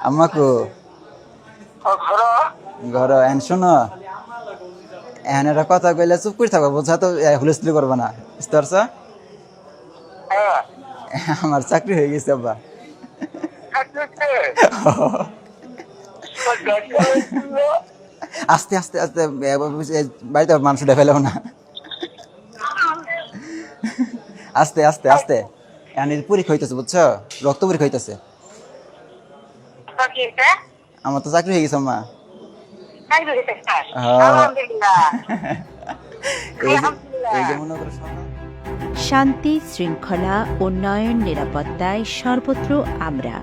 আমাকো ঘর ঘর এন শোনো। এন একটা কথা কইলে চুপ করে থাকো বুঝছা তো হুলস্থুলি করব না। বুঝতে পারছ? হ্যাঁ। আমার চাকরি হয়ে গেছে আব্বা। আস্তে আস্তে আস্তে বাড়িতে মানুষ উঠে ফেলেও না। আস্তে আস্তে আস্তে। এখন পরীক্ষা হইতেছে বুঝছ? রক্ত পরীক্ষা হইতেছে। আমার তো চাকরি হয়ে গেছে মা। হ্যাঁ। শান্তি শৃঙ্খলা উন্নয়ন নিরাপত্তায় সর্বত্র আমরা।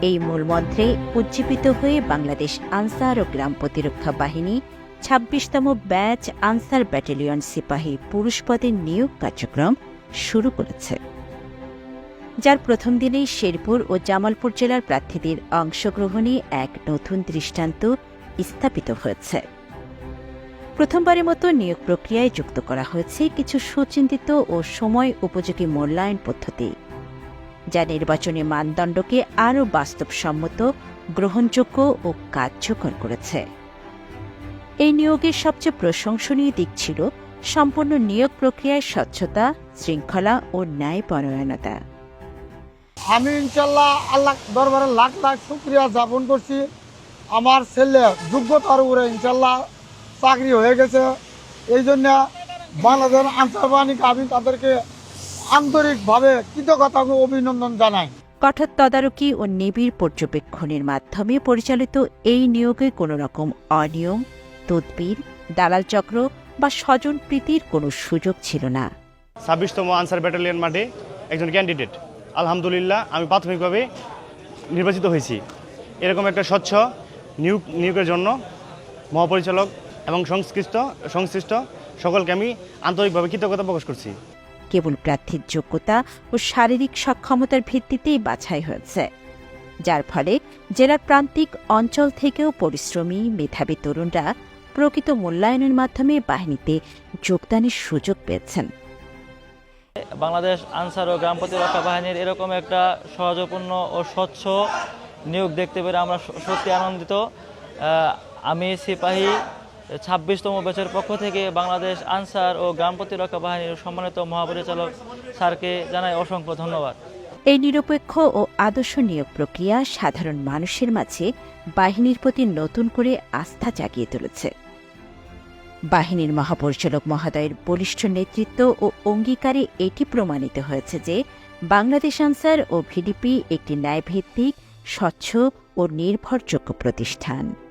এই মূল মূলমন্ত্রে উজ্জীবিত হয়ে বাংলাদেশ আনসার ও গ্রাম প্রতিরক্ষা বাহিনী ছাব্বিশতম ব্যাচ আনসার ব্যাটালিয়ন সিপাহী পুরুষ পদে নিয়োগ কার্যক্রম শুরু করেছে। যার প্রথম দিনেই শেরপুর ও জামালপুর জেলার প্রার্থীদের অংশগ্রহণে এক নতুন দৃষ্টান্ত স্থাপিত হয়েছে। প্রথমবারের মতো নিয়োগ প্রক্রিয়ায় যুক্ত করা হয়েছে কিছু সুচিন্তিত ও সময় উপযোগী মূল্যায়ন পদ্ধতি, যা নির্বাচনী মানদণ্ডকে আরও বাস্তবসম্মত, গ্রহণযোগ্য ও কার্যকর করেছে। এই নিয়োগের সবচেয়ে প্রশংসনীয় দিক ছিল সম্পূর্ণ নিয়োগ প্রক্রিয়ায় স্বচ্ছতা, শৃঙ্খলা ও ন্যায়পরায়ণতা। আমি ইনশাল্লাহ আল্লাহ দরবারে লাখ লাখ শুক্রিয়া যাপন করছি। আমার ছেলে যোগ্যতার উপরে ইনশাল্লাহ চাকরি হয়ে গেছে। এই জন্য বাংলাদেশ আনসার বাহিনীকে আমি তাদেরকে আন্তরিকভাবে কৃতজ্ঞতা অভিনন্দন জানাই। কঠোর তদারকি ও নিবিড় পর্যবেক্ষণের মাধ্যমে পরিচালিত এই নিয়োগে কোনো রকম অনিয়ম তদবির দালাল চক্র বা স্বজন প্রীতির কোনো সুযোগ ছিল না। ছাব্বিশতম আনসার ব্যাটালিয়ন মাঠে একজন ক্যান্ডিডেট। আলহামদুলিল্লাহ, আমি প্রাথমিকভাবে নির্বাচিত হয়েছি। এরকম একটা স্বচ্ছ নিয়োগ, নিয়োগের জন্য মহাপরিচালক এবং সংশ্লিষ্ট সংশ্লিষ্ট সকলকে আমি আন্তরিকভাবে কৃতজ্ঞতা প্রকাশ করছি। কেবল প্রার্থীর যোগ্যতা ও শারীরিক সক্ষমতার ভিত্তিতেই বাছাই হয়েছে, যার ফলে জেলার প্রান্তিক অঞ্চল থেকেও পরিশ্রমী, মেধাবী তরুণরা প্রকৃত মূল্যায়নের মাধ্যমে বাহিনীতে যোগদানের সুযোগ পেয়েছেন। বাংলাদেশ আনসার ও গ্রাম প্রতিরক্ষা বাহিনীর এরকম একটা সহজপূর্ণ ও স্বচ্ছ নিয়োগ দেখতে পেরে আমরা সত্যি আনন্দিত। আমি সিপাহী ছাব্বিশতম ব্যাচের পক্ষ থেকে বাংলাদেশ আনসার ও গ্রাম প্রতিরক্ষা বাহিনীর সম্মানিত মহাপরিচালক স্যারকে জানাই অসংখ্য ধন্যবাদ। এই নিরপেক্ষ ও আদর্শ নিয়োগ প্রক্রিয়া সাধারণ মানুষের মাঝে বাহিনীর প্রতি নতুন করে আস্থা জাগিয়ে তুলেছে। বাহিনীর মহাপরিচালক মহাদয়ের বলিষ্ঠ নেতৃত্ব ও অঙ্গীকারে এটি প্রমাণিত হয়েছে যে বাংলাদেশ আনসার ও ভিডিপি একটি ন্যায়ভিত্তিক, স্বচ্ছ ও নির্ভরযোগ্য প্রতিষ্ঠান।